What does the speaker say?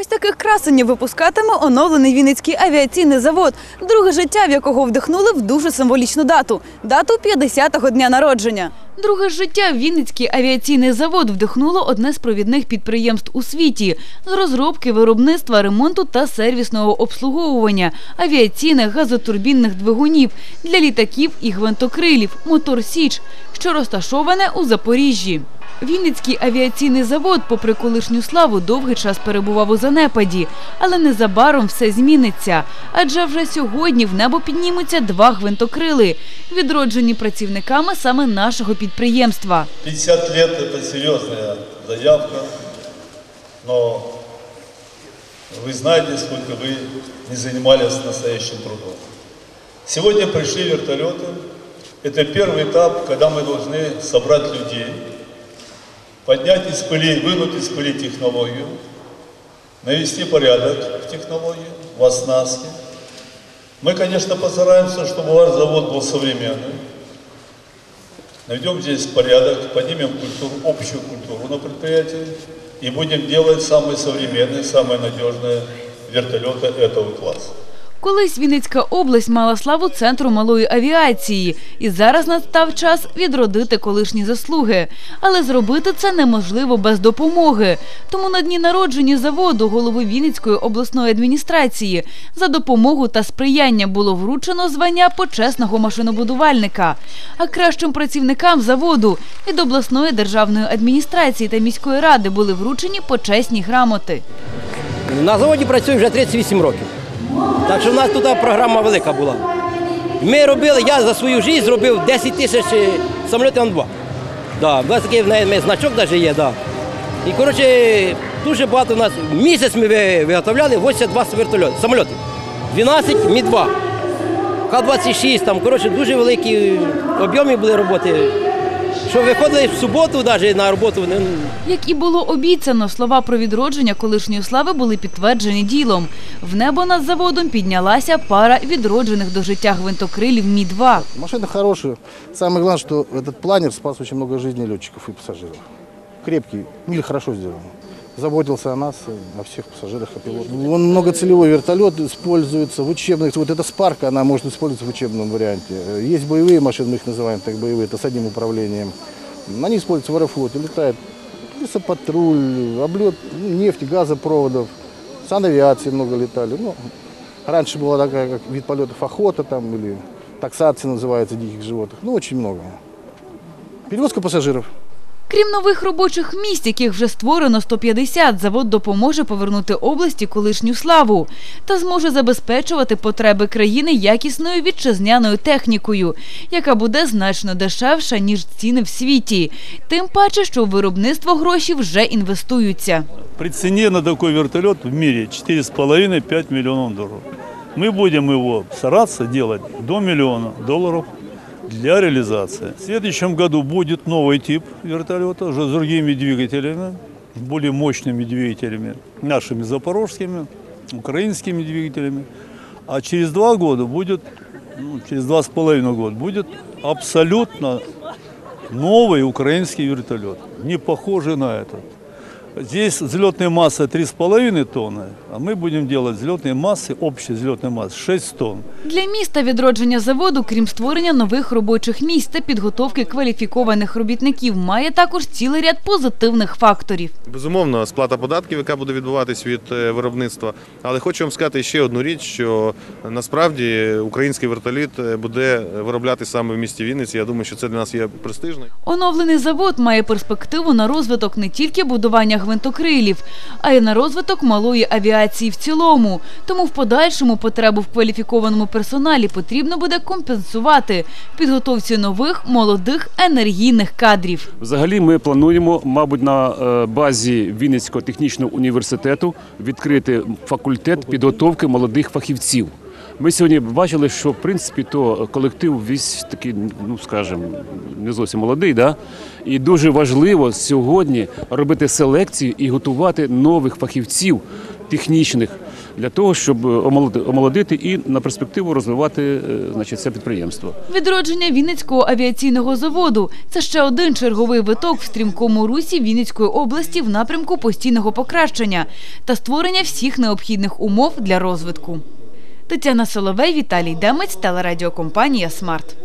Ось таких красенів випускатиме оновлений Вінницький авіаційний завод, друге життя, в якого вдихнули в дуже символічну дату дату 50-го дня народження. Друге життя Вінницький авіаційний завод вдихнуло одне з провідних підприємств у світі з розробки, виробництва, ремонту та сервісного обслуговування авіаційних газотурбінних двигунів для літаків і гвинтокрилів Мотор Січ, що розташоване у Запоріжжі. Вінницький авіаційний завод, попри колишню славу, довгий час перебував у занепаді, але незабаром все зміниться. Адже вже сьогодні в небо піднімуться два гвинтокрили, відроджені працівниками саме нашого підприємства. підприємства. 50 лет – это серьезная заявка, но вы знаете, сколько вы не занимались настоящим трудом. Сегодня пришли вертолеты. Это первый этап, когда мы должны собрать людей, поднять из пыли, вынуть из пыли технологию, навести порядок в технологии, в оснастке. Мы, конечно, постараемся, чтобы ваш завод был современным, Наведем здесь порядок, поднимем культуру, общую культуру на предприятии и будем делать самые современные, самые надежные вертолеты этого класса. Колись Вінницька область мала славу центру малої авіації, і зараз настав час відродити колишні заслуги. Але зробити це неможливо без допомоги. Тому на дні народження заводу голови Вінницької обласної адміністрації за допомогу та сприяння було вручено звання почесного машинобудувальника. А кращим працівникам заводу від обласної державної адміністрації та міської ради були вручені почесні грамоти. На заводі працюю вже 38 років. Так що в нас тут програма велика була. Ми робили, я за свою життя зробив 10 тисяч е, самолітів Ан-2. Да, у нас такий в значок навіть є, да. І коротше, дуже багато у нас. Місяць ми виготовляли 82 вертольоти, самоліти. 12 Мі-2. Х-26, там, коротше, дуже великі об'єми були роботи. Що виходили в суботу навіть на роботу. Як і було обіцяно, слова про відродження колишньої слави були підтверджені ділом. В небо над заводом піднялася пара відроджених до життя гвинтокрилів Мі-2. Машина хороша. Саме головне, що цей планер спас дуже багато жизней льотчиків і пасажирів. Крепкий, міль хорошо сделан. Заботился о нас, о всех пассажирах, о пилотах. Он многоцелевой вертолет используется в учебных. Вот эта спарка, она может использоваться в учебном варианте. Есть боевые машины, мы их называем так боевые, это с одним управлением. Они используются в аэрофлоте, летает лесопатруль, облет ну, нефти, газопроводов. Санавиации много летали. Ну, раньше была такая, как вид полетов охота там или таксация называется диких животных. Ну, очень много. Перевозка пассажиров. Крім нових робочих місць, яких вже створено 150, завод допоможе повернути області колишню славу та зможе забезпечувати потреби країни якісною вітчизняною технікою, яка буде значно дешевша, ніж ціни в світі. Тим паче, що у виробництво гроші вже інвестуються. При цене на такой вертолет в мире 4,5-5 миллионов долларов. Мы будем его стараться делать до миллиона долларов для реализации. В следующем году будет новый тип вертолета уже с другими двигателями, с более мощными двигателями, нашими запорожскими, украинскими двигателями. А через два года будет, ну, через два с половиной года будет абсолютно новый украинский вертолет, не похожий на этот. Здесь взлетная масса 3,5 тонны, а мы будем делать взлетные массы, общей взлетной массы 6 тонн. Для міста відродження заводу, крім створення нових робочих місць та підготовки кваліфікованих робітників, має також цілий ряд позитивних факторів. Безумовно, сплата податків, яка буде відбуватись від е, виробництва. Але хочу вам сказати ще одну річ, що насправді український вертоліт е, буде виробляти саме в місті Вінниці. Я думаю, що це для нас є престижно. Оновлений завод має перспективу на розвиток не тільки будування гвинтокрилів, а й на розвиток малої авіації в цілому. Тому в подальшому потребу в кваліфікованому персоналі потрібно буде компенсувати в підготовці нових молодих енергійних кадрів. Взагалі, ми плануємо, мабуть, на е, базі Вінницького технічного університету відкрити факультет підготовки молодих фахівців. Ми сьогодні бачили, що в принципі то колектив весь такий, ну скажімо, не зовсім молодий, да? і дуже важливо сьогодні робити селекцію і готувати нових фахівців технічних для того, щоб омолоди- омолодити і на перспективу розвивати е, значить, це підприємство. Відродження Вінницького авіаційного заводу це ще один черговий виток в стрімкому русі Вінницької області в напрямку постійного покращення та створення всіх необхідних умов для розвитку. Тетяна Соловей, Віталій Демець, телерадіокомпанія Смарт.